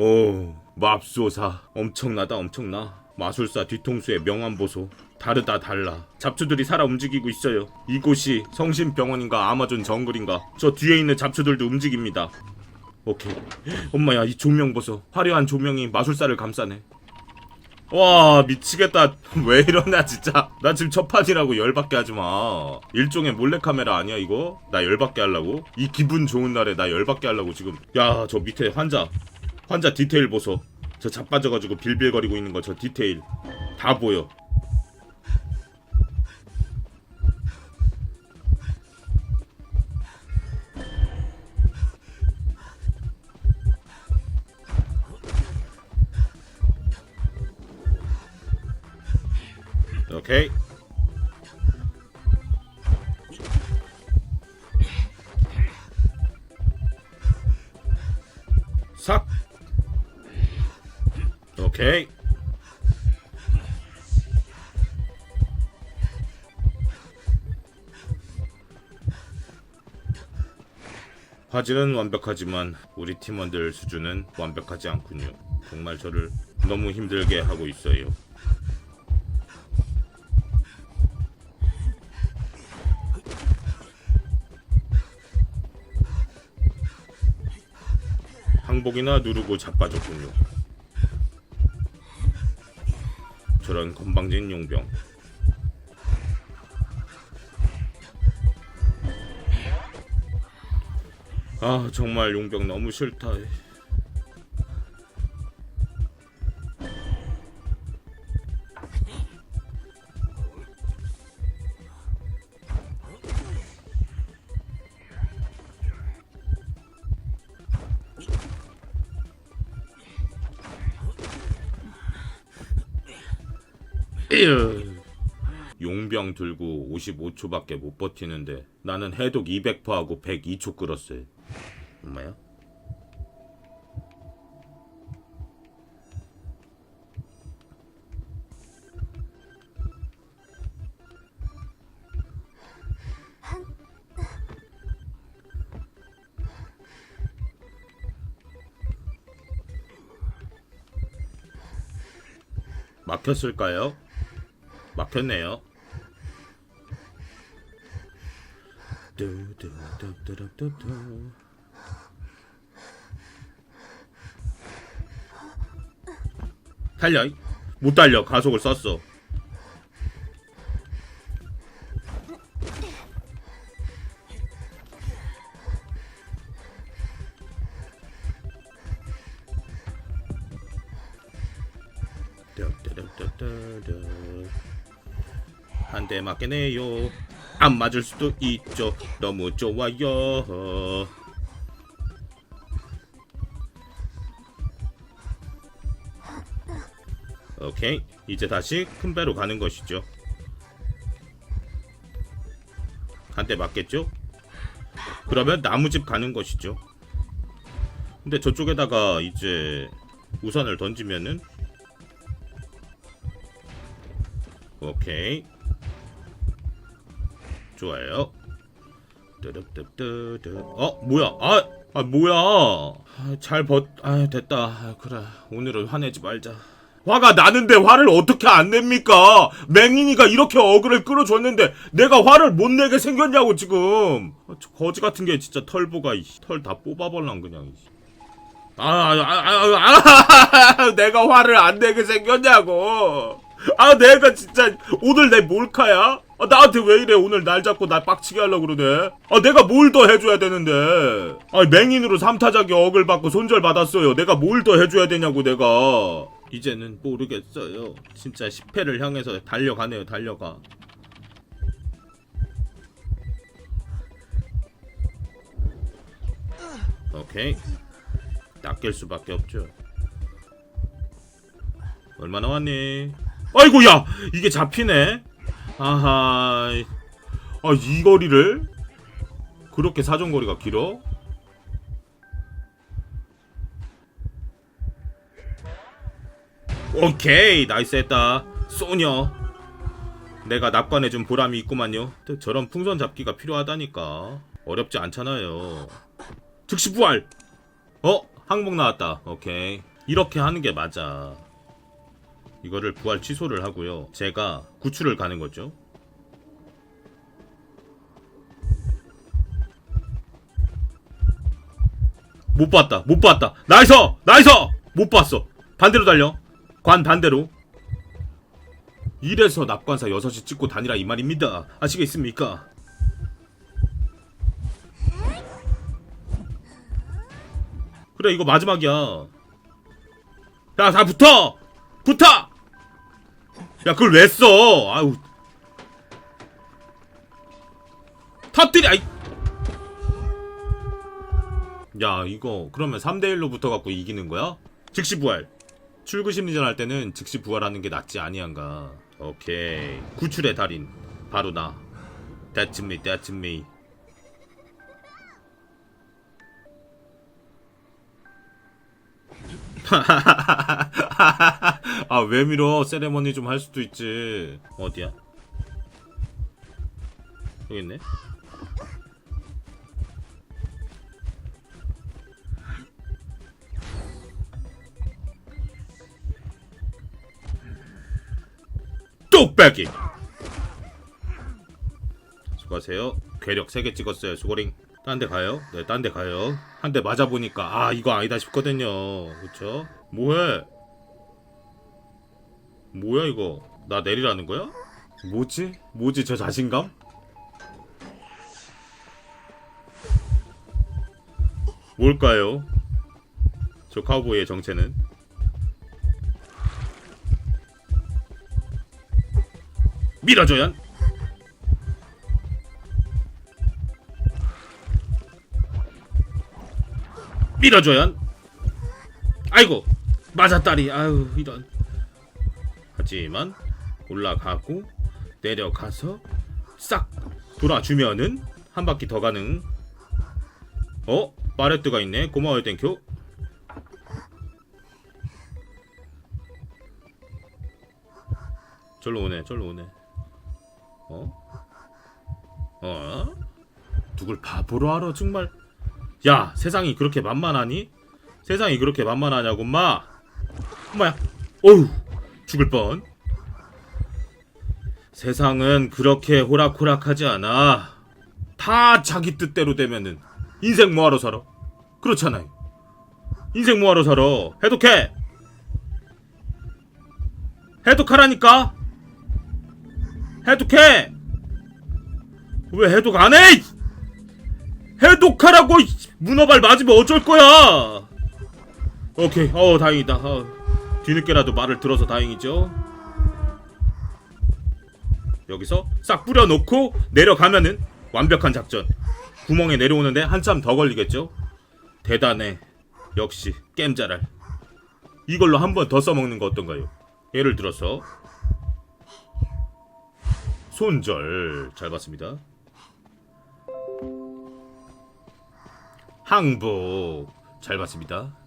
오, 맙소사. 엄청나다, 엄청나. 마술사 뒤통수의 명함 보소. 다르다, 달라. 잡초들이 살아 움직이고 있어요. 이곳이 성심병원인가 아마존 정글인가. 저 뒤에 있는 잡초들도 움직입니다. 오케이. 엄마야, 이 조명 보소. 화려한 조명이 마술사를 감싸네. 와 미치겠다 왜 이러냐 진짜 나 지금 첫 판이라고 열받게 하지마 일종의 몰래카메라 아니야 이거? 나 열받게 하려고? 이 기분 좋은 날에 나 열받게 하려고 지금 야 저 밑에 환자 환자 디테일 보소. 저 자빠져가지고 빌빌거리고 있는 거 저 디테일 다 보여. 오케이 오케이 화질은 완벽하지만 우리 팀원들 수준은 완벽하지 않군요. 정말 저를 너무 힘들게 하고 있어요. 항복이나 누르고 자빠졌군요. 저런 건방진 용병. 아 정말 용병 너무 싫다. 용병 들고 55초밖에 못 버티는데 나는 해독 200%하고 102초 끌었어요. 엄마야? 막혔을까요? 막혔네요. 뚜뚜뚜뚜뚜뚜. 달려. 이. 못 달려. 가속을 썼어. 한 대 맞겠네요. 안 맞을 수도 있죠. 너무 좋아요. 오케이. 이제 다시 큰 배로 가는 것이죠. 한 대 맞겠죠? 그러면 나무집 가는 것이죠. 근데 저쪽에다가 이제 우산을 던지면은 오케이 좋아요. 뚜릅뚜뚜뚜. 어 뭐야? 아, 아 뭐야? 아, 잘 벗 아 됐다. 아, 그래. 오늘은 화내지 말자. 화가 나는데 화를 어떻게 안 냅니까? 맹인이가 이렇게 어그를 끌어줬는데 내가 화를 못 내게 생겼냐고 지금. 아, 저 거지 같은 게 진짜 털보가 털 다 뽑아버랑 그냥. 아, 아, 아, 아, 아, 아, 내가 화를 안 내게 생겼냐고. 아, 내가 진짜 오늘 내 몰카야? 아, 나한테 왜 이래? 오늘 날 잡고 날 빡치게 하려고 그러네. 아, 내가 뭘 더 해줘야 되는데. 아, 맹인으로 삼타작에 억을 받고 손절 받았어요. 내가 뭘 더 해줘야 되냐고, 내가. 이제는 모르겠어요. 진짜 10회를 향해서 달려가네요, 달려가. 오케이. 낚일 수밖에 없죠. 얼마 나 왔니? 아이고 야 이게 잡히네. 아하. 아 이 거리를 그렇게 사정거리가 길어? 오케이 나이스 했다 소녀 내가 납관해준 보람이 있구만요 저런 풍선 잡기가 필요하다니까 어렵지 않잖아요 즉시 부활 어? 항복 나왔다. 오케이. 이렇게 하는 게 맞아. 이거를 부활 취소를 하고요. 제가 구출을 가는 거죠. 못 봤다. 못 봤다. 나이스! 나이스! 못 봤어. 반대로 달려. 관 반대로. 이래서 납관사 6시 찍고 다니라 이 말입니다. 아시겠습니까? 그래 이거 마지막이야. 야, 다 붙어! 붙어! 야, 그걸 왜 써? 아유. 터뜨려! 아이. 야, 이거 그러면 3대1로 붙어갖고 이기는 거야? 즉시 부활. 출구 심리전 할 때는 즉시 부활하는 게 낫지 아니한가. 오케이. 구출의 달인. 바로 나. That's me, that's me. 아, 왜 밀어? 세레머니 좀 할 수도 있지. 어디야? 여기 있네. 뚝배기! 수고하세요. 괴력 3개 찍었어요, 수고링. 딴 데 가요? 네, 딴 데 가요. 한 대 맞아보니까, 아, 이거 아니다 싶거든요. 그쵸? 뭐해? 뭐야, 이거? 나 내리라는 거야? 뭐지? 뭐지, 저 자신감? 뭘까요? 저 카우보이의 정체는? 밀어줘야 밀어줘야 아이고 맞았다리 아유 이런 하지만 올라가고 내려가서 싹 돌아주면은 한 바퀴 더 가능 어? 파레트가 있네 고마워요 땡큐 절로 오네 절로 오네 어? 어? 누굴 바보로 알아 정말 야 세상이 그렇게 만만하니? 세상이 그렇게 만만하냐고 마 엄마야 어휴 죽을 뻔. 세상은 그렇게 호락호락하지 않아. 다 자기 뜻대로 되면은 인생 뭐하러 살아? 그렇잖아요. 인생 뭐하러 살아? 해독해! 해독하라니까! 해독해! 왜 해독 안 해? 해독하라고 이 문어발 맞으면 어쩔 거야? 오케이. 어 다행이다. 어, 뒤늦게라도 말을 들어서 다행이죠. 여기서 싹 뿌려놓고 내려가면은 완벽한 작전. 구멍에 내려오는데 한참 더 걸리겠죠. 대단해. 역시 겜자랄 이걸로 한 번 더 써먹는 거 어떤가요? 예를 들어서 손절. 잘 봤습니다. 항복. 잘 봤습니다